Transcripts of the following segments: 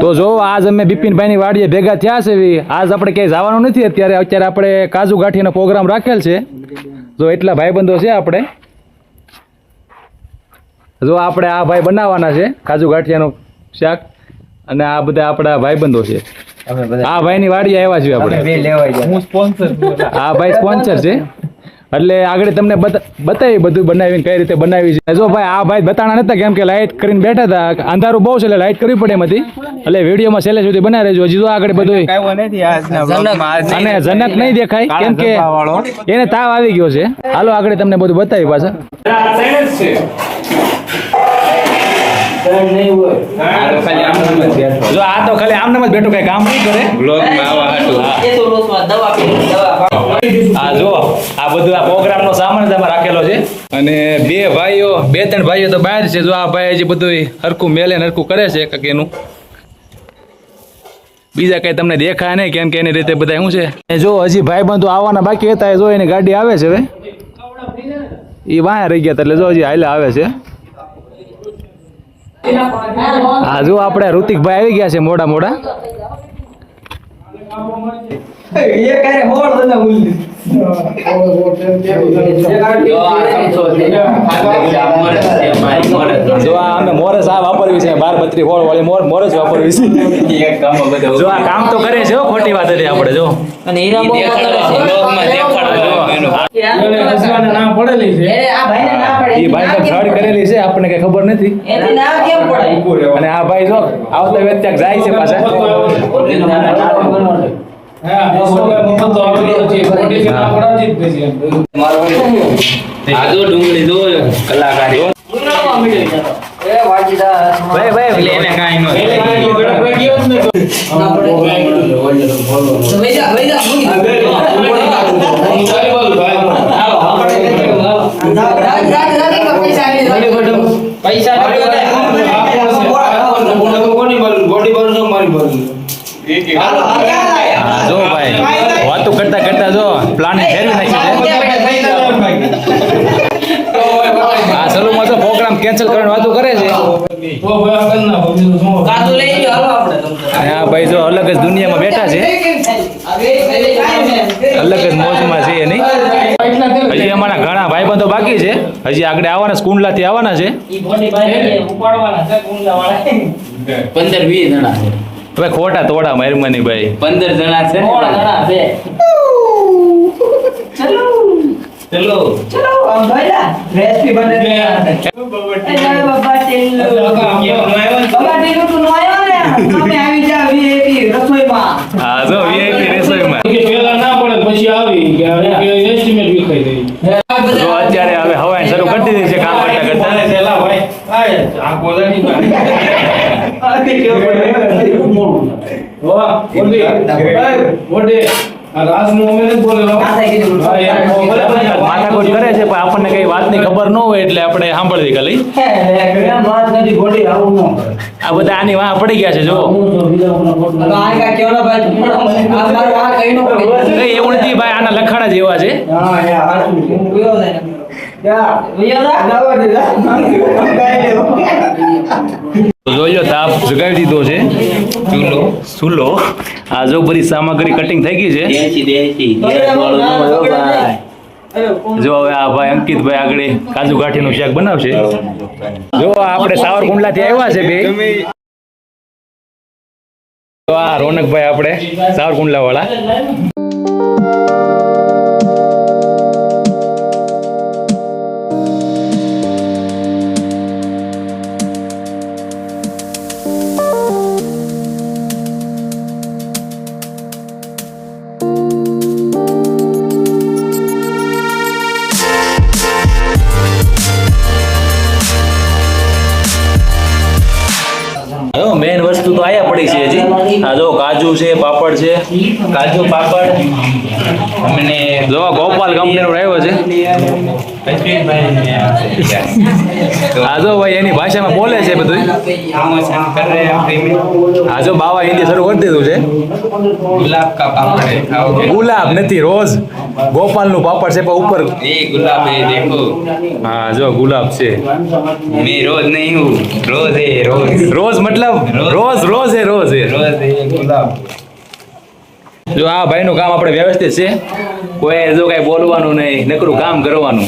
તો જો આજ અમે બિપિનભાઈની વાડીએ ભેગા થયા છે આજ આપણે ક્યાંય જવાનું નથી અત્યારે. અત્યારે આપણે કાજુ ગાંઠીનો પ્રોગ્રામ રાખેલ છે. જો એટલા ભાઈબંધો છે આપણે. જો આપણે આ ભાઈ બનાવવાના છે કાજુ ગાંઠિયાનો શાક. અને આ બધા આપણા ભાઈબંધો છે. આ ભાઈની વાડીએ આવ્યા છીએ આપણે. આ ભાઈ સ્પોન્સર છે. એટલે આગળ તમને બતા- બતાવી બધું બનાવીને કઈ રીતે બનાવી છે. જો ભાઈ આ ભાઈ બતાણા નતા કેમ કે લાઇટ કરીને બેઠા હતા. અંધારું બહુ છે એટલે લાઇટ કરવી પડે એમાંથી એટલે વિડીયોમાં છેલ્લે સુધી બનાવી રહેજો હજી તો આગળ બધું અને જનક નહીં દેખાય કેમ કે એને તાવ આવી ગયો છે. હાલો આગળ તમને બધું બતાવી પાછા. જો આ તો ખાલી આમ જ બેઠો કઈ કામ નહીં કરે. આ જો, આ બધું આ પ્રોગ્રામનો સામાન જ રાખેલો છે. અને બે ભાઈઓ, બે ત્રણ ભાઈઓ તો બહાર છે. જો આ ભાઈ હજી બધું હરખું મેલે ને હરખું કરે છે કંઈક એનું. બીજા કઈ તમને દેખાય નહીં, કેમ કે એની રીતે બધા શું છે? જો, હજી ભાઈ બંધુ આવવાના બાકી હતા જો એની ગાડી આવે છે હવે એ વાયા રહી ગયા એટલે જો હજી હાલે આવે છે. હા, જો આપણે ઋતિકભાઈ આવી ગયા છે મોડા મોડા. જો આ અમે મોરસ આ વાપરવી છે બાર બત્રી હોળ વાળી મોર મોરસ વાપરવી છે. જો આ કામ તો કરે છે હો ખોટી વાત હતી આપણે જો. અને હીરા બહુ એ ભાઈ તો કરેલી છે આપણને કઈ ખબર નથી. એની ના કેમ પડે? અને આ ભાઈ જો આવતા વેત ત્યાં જાય છે પાછા. કલાકારી. ભાઈ ભાઈ એટલે એને કાંઈ ન ના પડે તો વૈજા વૈજા રાજ રાજ રાજ કા પૈસા આવી જાય પૈસા હા, જો ભાઈ વાતો કરતા કરતા જો પ્લાન ફેરવી નાખી પ્રોગ્રામ કેન્સલ કરવાની વાતો કરે છે? આ ભાઈ જો અલગ જ દુનિયામાં બેઠા છે. અલગ જ મોજમાં છે નહીં? હજી અમારા ઘણા ભાઈબંધો બાકી છે. હજી આગળ આવવાના સ્કૂલલાથી આવવાના છે. પંદર વીસ જણા છે. હવે ખોટા તોડા મહેરબાની ભાઈ. પંદર જણા છે ને ચલો ચલો આમ ભાઈલા રેસીપી બને એ બાબા ચલો બાબા ટેલ્લુ તું નોયો ને તમે આવી. જા વીઆઈપી રસોઈમાં હા જો વીઆઈપી રેસોઈમાં જો અત્યારે હવે હવાઈ શરૂ કરી દીધી છે કામ કરતા કરતા. માથાકૂટ કરે છે પણ આપણને કઈ વાતની ખબર ન હોય એટલે આપણે સાંભળવી ખાલી આ બધા આની વાહ પડી ગયા છે જો. એવું નથી ભાઈ આના લખાણા જ. એવા છે વિયો તો જોઈ લો તાપ જગાવી દીધો છે. ચૂલો ચૂલો. આ જો બધી સામગ્રી કટિંગ થઈ ગઈ છે. જો હવે આ ભાઈ અંકિતભાઈ આગળ કાજુ ગાંઠીનું શાક બનાવશે. જો આપણે સાવરકુંડલા થી આવ્યા છે બે તો આ રોનકભાઈ આપણે સાવરકુંડલા વાળા જો મેઇન વસ્તુ તો આયા પડી છે હજી. આ જો, કાજુ છે, પાપડ છે. કાજુ, પાપડ. અમને જો ગોપાલ કંપનીનો રહ્યો છે. આજો ભાઈ, એની ભાષામાં બોલે છે બધું આજો બાવા હિન્દી શરૂ કરી દીધું છે. ગુલાબ નથી, રોજ. ગોપાલનું પાપડ છે, પણ ઉપર. ગુલાબ હા, જો ગુલાબ છે. મે રોજ નહીં હું રોજ. એ રોજ રોજ મતલબ રોજ રોજ એ રોજ એ. રોજ એ ગુલાબ જો આ ભાઈનું કામ આપણે વ્યવસ્થિત છે, કોઈ જો કઈ બોલવાનું નહીં, નકરું કામ કરવાનું.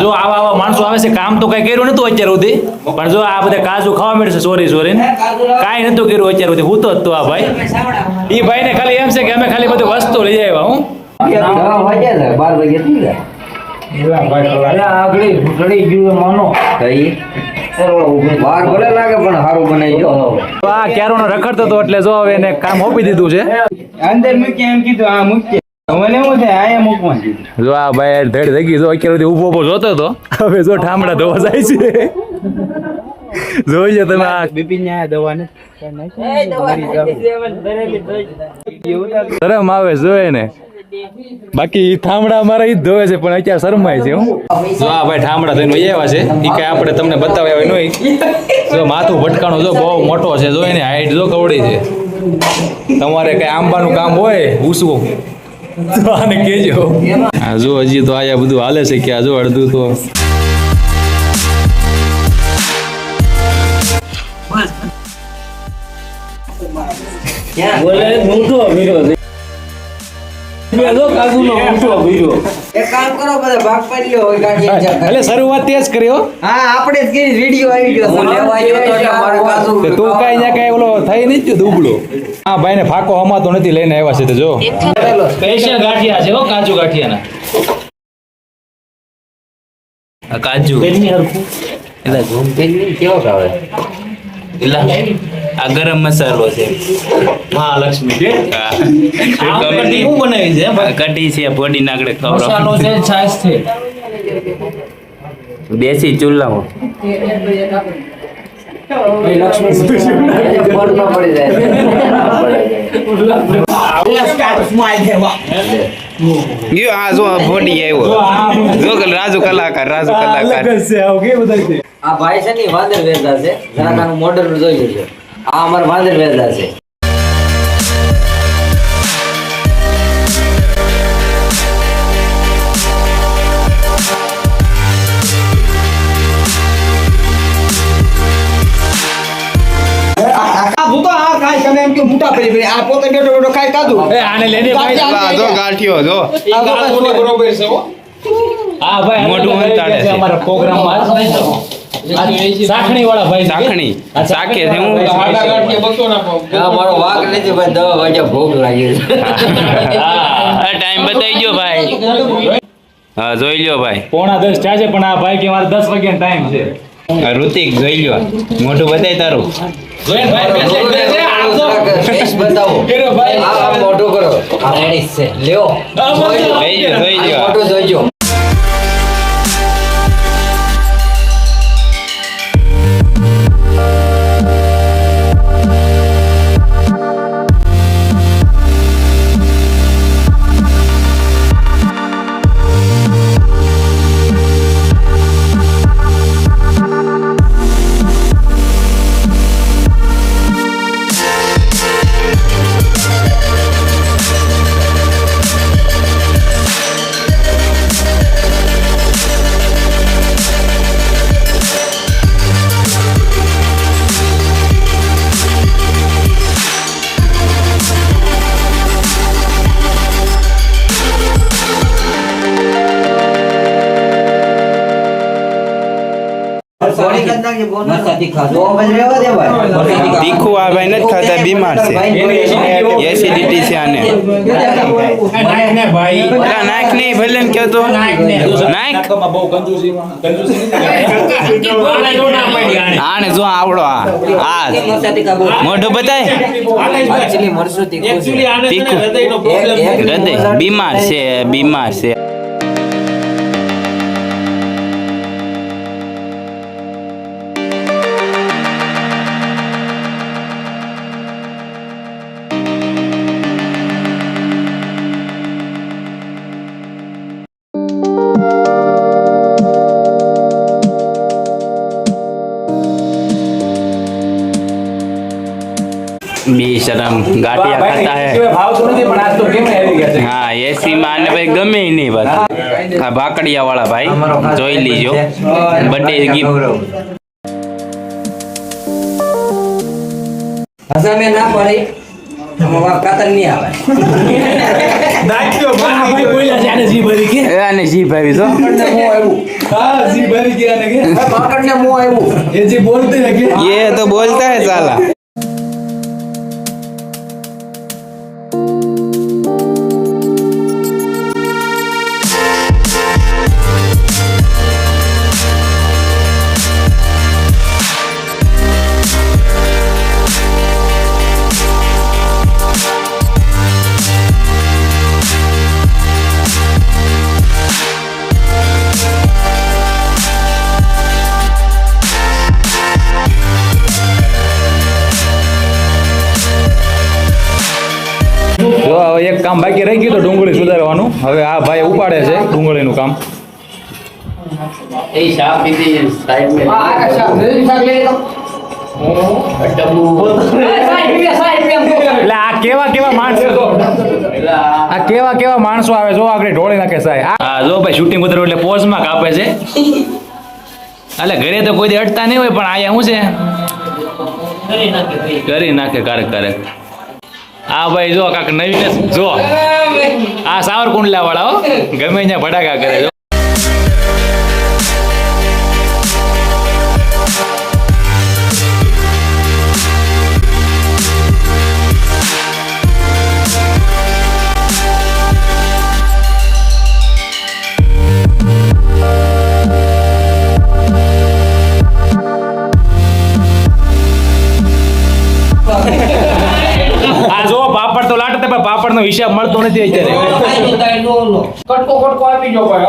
જો આવા આવા માણસો આવે છે, કામ તો કઈ કર્યું નતું અત્યાર સુધી, પણ જો આ બધા કાજુ ખાવા મળશે સોરી સોરી કાંઈ નતું કર્યું અત્યાર સુધી, હું તો હતો આ ભાઈ. ઈ ભાઈને ખાલી એમ છે કે અમે ખાલી બધું વસ્તુ લઈ આવ્યા, હું. રખડતો હતો એટલે જો હવે એને કામ સોંપી દીધું છે. અંદર મૂકી એમ કીધું આ મૂકી જો ભાઈ ધડ થઈ ગઈ જો અત્યાર ઊભો ઊભો જોતો હતો. હવે જો ઠામડા ધોવા જાય છે. જોઈ તમે આ. બિપિન ને દવા ને. શરમ આવે જોયે ને બાકી ઈ થાંભડા અમારા ઈ જ ધોવે છે પણ અત્યારે શરમાય છે હું. જો આ ભાઈ ઠામડા થઈને વહી આવ્યા છે ઈ કઈ આપણે તમને બતાવ્યા હોય નહીં જો માથું ભટકાણું જો બહુ મોટો છે જો એની હાઈટ જો કવડી છે. તમારે કઈ આંબાનું કામ હોય ઉસવું તો આને કહેજો. આ જો હજી તો આયા બધું હાલે છે કે આ જો અડધું તો. બોલે કરો બધા એટલે શરૂઆત તે જ કર્યો હા. આપણે જ કરી વીડિયો આવી ગયો હું લેવા ગયો તો એટલે મારે કાજુ કે તું કઈ ત્યાં કઈ ઓલો થઈ નહીં ગયો દુબળો. હા ભાઈને ફાકો હમાતો નથી લઈને આવ્યા છે તો જો. સ્પેશિયલ ગાંઠિયા છે હો કાજુ ગાંઠિયાના. કાજુ. એટલે કેવો ખાવે એટલે આ ગરમ મસાલો છે. મહાલક્ષ્મી ગમે કઢી હું બનાવી છે કઢી છે પોડી નાગડે મસાલો છે છાશ છે. દેશી કે રાજુ કલાકાર રાજુ કલાકાર. આ ભાઈ છે ને વાંદર વેચતા છે. જરાક આનું મોડલ જોઈ લેજો આ અમારા વાંદર વેદા છે. આ ભૂતો આ કાંઈ તમે એમ કે મોટા પડી પડી. આ પોતે બેઠો બેઠો ખાઈ કાઢું એ આને લઈને ભાઈ. જો ગાંઠિયો જો. આ તો બરોબર છે હો. હા ભાઈ મોટું અંતાડે છે. અમારા પ્રોગ્રામમાં. સાખણી વાળા ભાઈ સાખણી. સાખે છે. હું મારો વાક નથી ભાઈ દવા વાગ્યા ભોગ લાગ્યો છે. આ ટાઈમ બતાવી ગયો ભાઈ. હા જોઈ લ્યો ભાઈ. પોણા દસ થયા છે પણ આ ભાઈ કે મારે દસ વાગ્યા ટાઈમ છે. ઋતિક જોઈ લ્યો. મોઢું બતાય તારું. બતાવો. મોઢું કરો. છે લ્યો. જોઈ લ્યો. જોઈ લ્યો. મોઢું જોઈજો રહેવા દે ભાઈ તીખું આ ભાઈ નથી ખાતા બીમાર છે એસિડિટી છે આને નાયક નહીં ભલે ને કહેતો નાયક આને જો આવડો આ આ મોઢું બતાય તીખું હૃદય બીમાર છે બીમાર છે બેશરમ ગાંઠિયા ખાતા હે સિવાય ભાવતું નથી પણ આજ તો કેમ આવી ગયા છે હા એસી માં ને ભાઈ ગમે ઈ નહીં પાછું આ ભાકડિયા વાળા ભાઈ જોઈ લીજો બર્થડે ગિફ્ટ હસા મેં ના પડી આમાં વા કાતર નહીં આવે અને જી ભાઈ તો પકડને મોં આવ્યું ये तो કામ બાકી રહી ગયું તો ડુંગળી સુધારવાનું. હવે આ ભાઈ ઉપાડે છે ડુંગળીનું કામ. આ કેવા કેવા માણસો આ કેવા કેવા માણસો આવે જો આગળ ઢોળી નાખે સાહેબ. હા જો ભાઈ શૂટિંગ ઉતરવું એટલે પોઝમાં કાપે છે. એટલે ઘરે તો કોઈ અટતા નહીં હોય પણ અહીંયા શું છે? કરી નાખે કારક કારક આ ભાઈ જો કાક નવીન જો આ સાવરકુંડલા વાળા હો. ગમે ત્યાં ભડાકા કરે. પણ મળતો નથી અત્યારે. કટકો કટકો આપી જો ભાઈ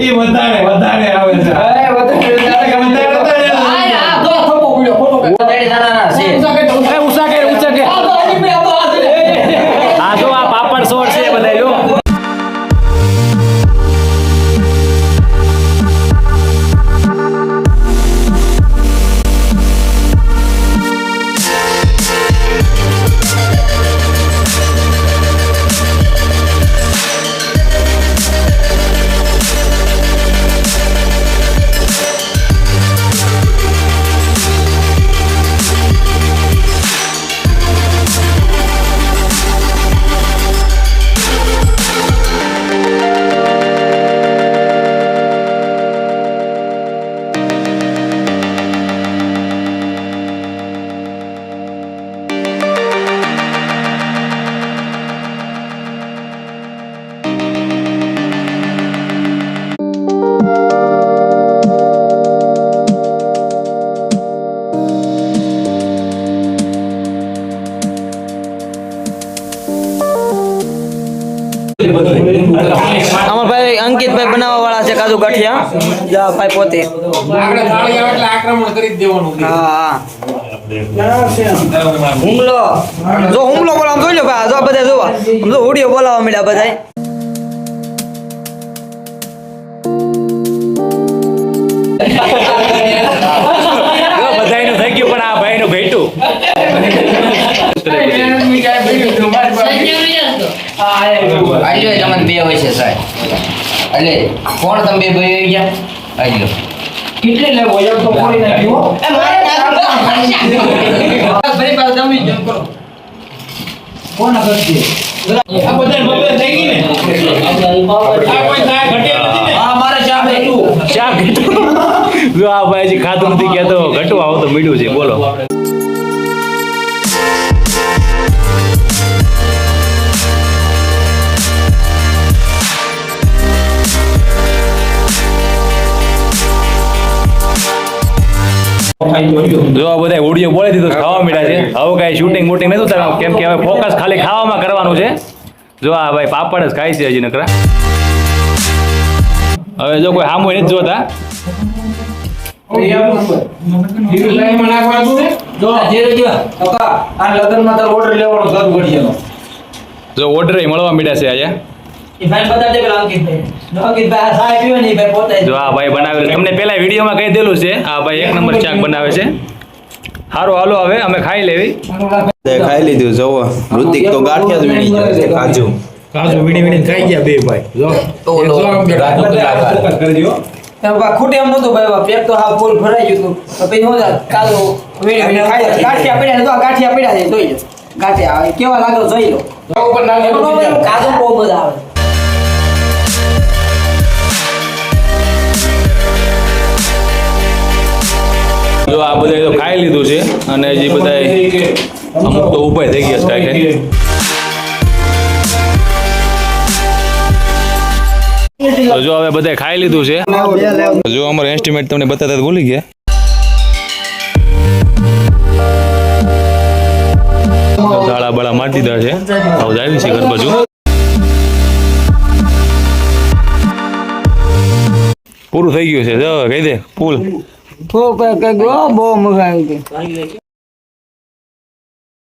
એ વધારે વધારે આવે છે. ગાંઠિયા? જા પોતે. હા હા. હુમલો. જો હુમલો બોલાવ જોઈ લો ભાઈ જો આ બધા જોવા. જો હુડિયો બોલાવવા મળ્યા બધા બધાનું થઈ ગયું પણ આ ભાઈનું ભેટું તમને બે હોય છે સાહેબ. એટલે કોણ તમે બે ભાઈ આવી ગયા? આજો કેટલે લેવો એમ તો કોઈ નાખ્યો એ મારે ભાઈ પાસે તમે જમ કરો. કોણ કરશે આ બધા બબે થઈ ગઈ ને? આ કોઈ થાય ઘટ્યા નથી ને? હા મારે ચા ઘટ્યું. જો આ ભાઈ ખાતું નથી કહેતો ઘટું આવું તો મીઠું છે બોલો. જો આ બધા ઓડિયો બોલી દીધો ખાવા મીઠા છે. હવે કાંઈ શૂટિંગ વૂટિંગ નથી ઉતારવાનું. કેમ કે હવે ફોકસ ખાલી ખાવામાં કરવાનું છે. જો આ ભાઈ પાપડ જ ખાય છે હજી નકરા. હવે જો કોઈ સામું નથી જોતા. ઓર્ડર જો ઓર્ડર મળવા મીડ્યા છે આજે. જ. આ ભાઈ બનાવેલું તમને પેલા વિડીયોમાં કહી દેલું છે આ ભાઈ એક નંબર શાક બનાવે છે સારું હાલો હવે અમે ખાઈ લેવી ખાઈ લીધું જવો ઋતિક તો ગાંઠિયા જ વીણી જાય કાજુ કાજુ વીણી વીણી ખાઈ ગયા બે ભાઈ જો ઓલો રાજુ કલાકાર એમ બા ખૂટે એમ નહોતું ભાઈ પેટ તો હાવ ફૂલ ભરાઈ ગયું હતું. તો પછી શું કાજુ વીણી વીણી ખાઈ લે. ગાંઠિયા પડ્યા છે, આ ગાંઠિયા પડ્યા છે, જોઈ લો. ગાંઠિયા કેવા લાગે જોઈ લો. એમાં કાજુ બહુ બધા આવે. જો આ બધા તો ખાઈ લીધું છે અને જે બધા અમુક તો ઊભા થઈ ગયા છે કાંઈ હવે બધા ખાઈ લીધું છે. જો અમારો એસ્ટિમેટ તમને બતાતા ભૂલી ગયા. દાળા બાળા મારી દીધા છે ઘર બાજુ. પૂરું થઈ ગયું છે. જો, કહી દે, ફૂલ. બહુ મજા આવી